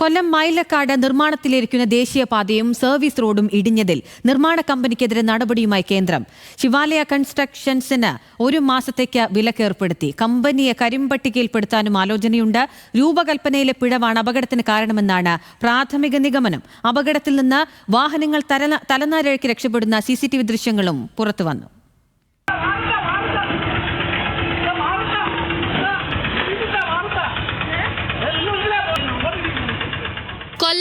കൊല്ലം Mylakkad നിർമ്മാണത്തിലിരിക്കുന്ന ദേശീയപാതയും service റോഡും ഇടിഞ്ഞതിൽ നിർമ്മാണ കമ്പനിക്കെതിരെ നടപടിയുമായി കേന്ദ്രം. ശിവാലയ കൺസ്ട്രക്ഷൻസിന് ഒരു മാസത്തേക്ക് വിലക്കേർപ്പെടുത്തി. കമ്പനിയെ കരിമ്പട്ടികയിൽപ്പെടുത്താനും ആലോചനയുണ്ട്. രൂപകൽപ്പനയിലെ പിഴവാണ് അപകടത്തിന് കാരണമെന്നാണ് പ്രാഥമിക നിഗമനം. അപകടത്തിൽ നിന്ന് വാഹനങ്ങൾ തലന- രക്ഷപ്പെടുന്ന സി ദൃശ്യങ്ങളും പുറത്തുവന്നു.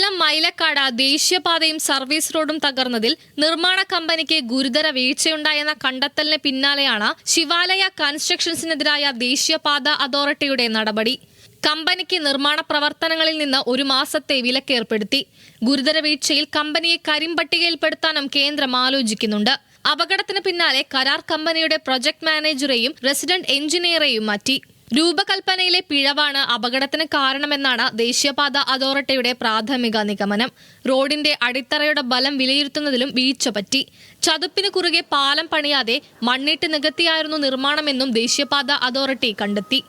കൊല്ലം മൈലക്കാട് ദേശീയപാതയും സർവീസ് റോഡും തകർന്നതിൽ നിർമ്മാണ കമ്പനിക്ക് ഗുരുതര വീഴ്ചയുണ്ടായെന്ന കണ്ടെത്തലിന് പിന്നാലെയാണ് ശിവാലയ കൺസ്ട്രക്ഷൻസിനെതിരായ ദേശീയപാത അതോറിറ്റിയുടെ നടപടി. കമ്പനിക്ക് നിർമ്മാണ പ്രവർത്തനങ്ങളിൽ നിന്ന് ഒരു മാസത്തെ വിലക്കേർപ്പെടുത്തി. ഗുരുതര വീഴ്ചയിൽ കമ്പനിയെ കരിമ്പട്ടികയിൽപ്പെടുത്താനും കേന്ദ്രം ആലോചിക്കുന്നുണ്ട്. അപകടത്തിന് പിന്നാലെ കരാർ കമ്പനിയുടെ പ്രൊജക്ട് മാനേജറെയും റെസിഡന്റ് എഞ്ചിനീയറെയും മാറ്റി. രൂപകൽപ്പനയിലെ പിഴവാണ് അപകടത്തിന് കാരണമെന്നാണ് ദേശീയപാത അതോറിറ്റിയുടെ പ്രാഥമിക നിഗമനം. റോഡിന്റെ അടിത്തറയുടെ ബലം വിലയിരുത്തുന്നതിലും വീഴ്ച പറ്റി. ചതുപ്പിന് കുറുകെ പാലം പണിയാതെ മണ്ണിട്ട് നികത്തിയായിരുന്നു നിർമ്മാണമെന്നും ദേശീയപാത അതോറിറ്റി കണ്ടെത്തി.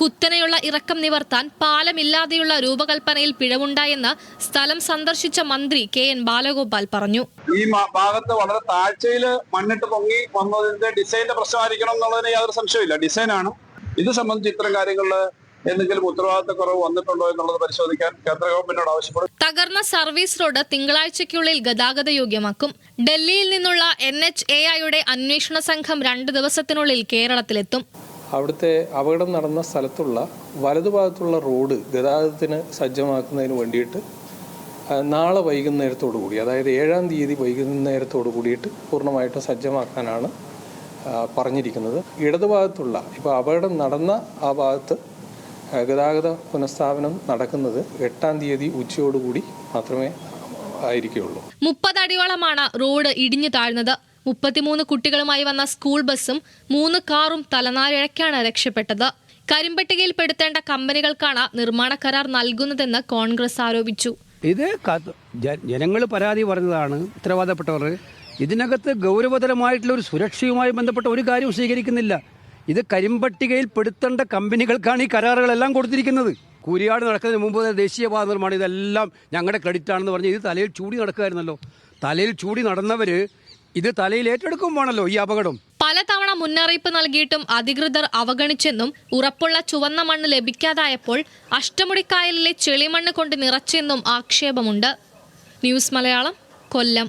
കുത്തനെയുള്ള ഇറക്കം നിവർത്താൻ പാലമില്ലാതെയുള്ള രൂപകൽപ്പനയിൽ പിഴവുണ്ടായെന്ന് സ്ഥലം സന്ദർശിച്ച മന്ത്രി കെ എൻ ബാലഗോപാൽ പറഞ്ഞു. ഈ ഭാഗത്ത് വളരെ താഴ്ചയിൽ മണ്ണിട്ട് പൊങ്ങി വന്നതിന്റെ ഡിസൈനിന്റെ പ്രശ്നമായിരിക്കണം എന്നുള്ളതിന് യാതൊരു സംശയമില്ല ഡിസൈനാണ്. ഇത് സംബന്ധിച്ച് ഇത്തരം കാര്യങ്ങളിൽ എന്തെങ്കിലും ഉത്തരവാദിത്തക്കുറവ് വന്നിട്ടുണ്ടോ എന്നുള്ളത് പരിശോധിക്കാൻ കേന്ദ്ര ഗവൺമെന്റിനോട് ആവശ്യപ്പെടും. തകർന്ന സർവീസ് റോഡ് തിങ്കളാഴ്ചയ്ക്കുള്ളിൽ ഗതാഗത യോഗ്യമാക്കും ഡൽഹിയിൽ നിന്നുള്ള എൻ എച്ച് എ ഐയുടെ അന്വേഷണ സംഘം രണ്ട് ദിവസത്തിനുള്ളിൽ കേരളത്തിലെത്തും. അവിടുത്തെ അപകടം നടന്ന സ്ഥലത്തുള്ള വലതുഭാഗത്തുള്ള റോഡ് ഗതാഗതത്തിന് സജ്ജമാക്കുന്നതിന് വേണ്ടിയിട്ട് നാളെ വൈകുന്നേരത്തോടു കൂടി അതായത് ഏഴാം തീയതി വൈകുന്നേരത്തോടു കൂടിയിട്ട് പൂർണമായിട്ടും സജ്ജമാക്കാനാണ് പറഞ്ഞിരിക്കുന്നത്. ഇടതുഭാഗത്തുള്ള ഇപ്പോൾ അപകടം നടന്ന ആ ഭാഗത്ത് ഗതാഗത പുനഃസ്ഥാപനം നടക്കുന്നത് എട്ടാം തീയതി ഉച്ചയോടുകൂടി മാത്രമേ ആയിരിക്കുള്ളൂ മുപ്പത് അടിയോളമാണ് റോഡ് ഇടിഞ്ഞു താഴ്ന്നത്. മുപ്പത്തിമൂന്ന് കുട്ടികളുമായി വന്ന സ്കൂൾ ബസ്സും മൂന്ന് കാറും തലനാരിഴയ്ക്കാണ് രക്ഷപ്പെട്ടത്. കരിമ്പട്ടികയിൽപ്പെടുത്തേണ്ട കമ്പനികൾക്കാണ് നിർമ്മാണ കരാർ നൽകുന്നതെന്ന് കോൺഗ്രസ് ആരോപിച്ചു. ഇത് ജനങ്ങൾ പരാതി പറഞ്ഞതാണ്. ഉത്തരവാദപ്പെട്ടവർ ഇതിനകത്ത് ഗൗരവതരമായിട്ടുള്ള ഒരു സുരക്ഷയുമായി ബന്ധപ്പെട്ട ഒരു കാര്യവും സ്വീകരിക്കുന്നില്ല. ഇത് കരിമ്പട്ടികയിൽ പെടുത്തേണ്ട കമ്പനികൾക്കാണ് ഈ കരാറുകളെല്ലാം കൊടുത്തിരിക്കുന്നത്. കൂരിയാട് നടക്കുന്നതിന് മുമ്പ് തന്നെ ദേശീയപാത നിർമ്മാണം ഇതെല്ലാം ഞങ്ങളുടെ ക്രെഡിറ്റ് ആണെന്ന് പറഞ്ഞ് ഇത് തലയിൽ ചൂടി നടക്കുമായിരുന്നല്ലോ തലയിൽ ചൂടി നടന്നവർ ഇത് തലയിൽ ഏറ്റെടുക്കും ഏറ്റെടുക്കുമ്പോഴാണല്ലോ ഈ അപകടം. പലതവണ മുന്നറിയിപ്പ് നൽകിയിട്ടും അധികൃതർ അവഗണിച്ചെന്നും ഉറപ്പുള്ള ചുവന്ന മണ്ണ് ലഭിക്കാതായപ്പോൾ അഷ്ടമുടിക്കായലിലെ ചെളിമണ്ണ് കൊണ്ട് നിറച്ചെന്നും ആക്ഷേപമുണ്ട്. ന്യൂസ് മലയാളം കൊല്ലം.